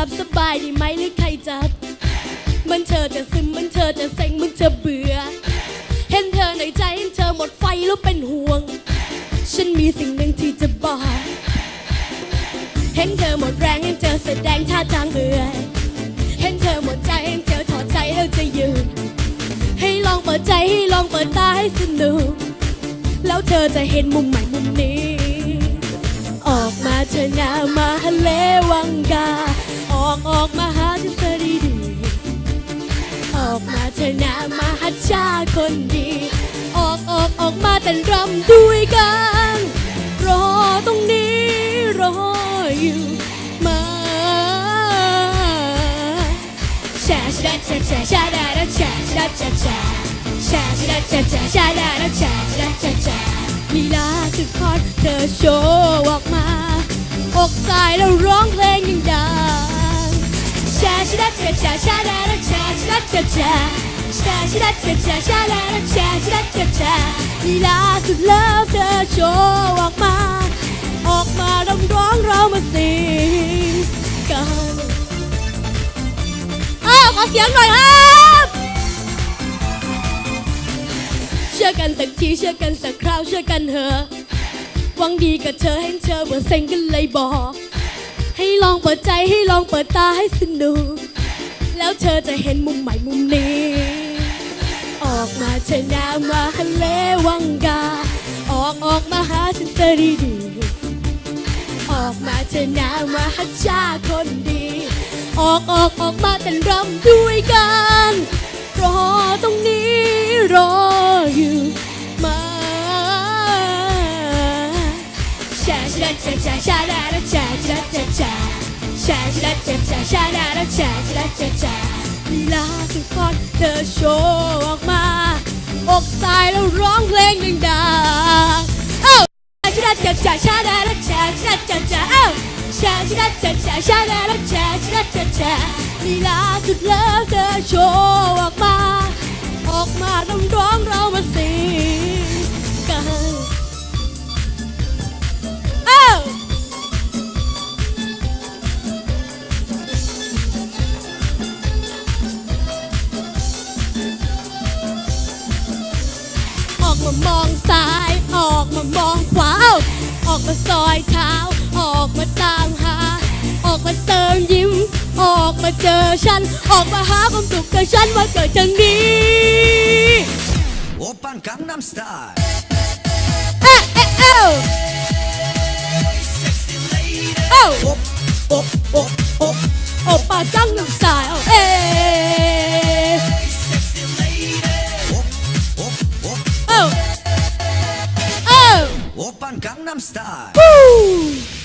ครับสบายดีไหมหรือใครจับมันเธอจะซึมมันเธอจะเซ็งมันเธอเบื่อ เห็นเธอในใจเห็นเธอหมดไฟแล้วเป็นห่วง ฉันมีสิ่งหนึ่งที่จะบอก เห็นเธอหมดแรงเห็นเธอแสดงท่าทางเบื่อเห็นเธอหมดใจเห็นเธอถอดใจแล้วจะยืนให้ลองเปิดใจให้ลองเปิดตาให้สนุก แล้วเธอจะเห็นมุมใหม่มุมนี้ ออกมาเธอหน้ามาทะเลวังกา ออกออกมาหาที่เธอดีดีๆออกมาเธอหน้ามาหาชาคนดี ออกออกออกมาแต่รำด้วยกัน รอตรงนี้รออยู่มาชาชาชาชาชาดาดาชาชาชาชาชาชาชาชาชาดาดาชาชาชาชาลีลาสุดฮอตเธอโชว์ออกมาอกสายแล้วร้องเพลง ชาชาชาชาชาชาชาชาชาลีลาสุดเลิฟเธอโชว์ออกมา ออกมาร้องร้องเรามาสิกันเอ้าขอเสียงหน่อยครับเชื่อกันสักทีเชื่อกันสักคราวเชื่อกันเถอะหวังดีกับเธอให้เธอเบื่อเซ็งกันเลยบอก ให้ลองเปิดใจให้ลองเปิดตาให้สนุกแล้วเธอจะเห็นมุมใหม่มุมนี้ ออกมาเธอน้ามาทะเลวังกา ออกออกมาหาฉันเธอดีๆออกมาเธอนามาหาชาคนดี ออกออกออกมาแต่รำด้วยกัน รอตรงนี้รออยู่มาชาชาชาชาชาดาดาชาชาชาชาชาชาชาชาชาดาชาชาชาชาลาสุดฮอตเธอโชว์ อกมาอกสายแล้วร้องเพลงดังๆเอ้าชาชาชาชาชาดาชาชาชาชาเอ้าชาชาชาชาชาดาดาชาชาชาชาลีลาสุดเลิศเธอโชว์ออกมา มองซ้าย ออกมามองขวาออกมาซอยเท้า ออกมาตามหา ออกมาเติมยิ้ม ออกมาเจอฉัน ออกมาหาความสุขกับฉันว่าเกิดจังนี้ โอปันกังนัมสไตล์เอ๊ะเอ๊ะเอ๊ะ Gangnam Style. Woo!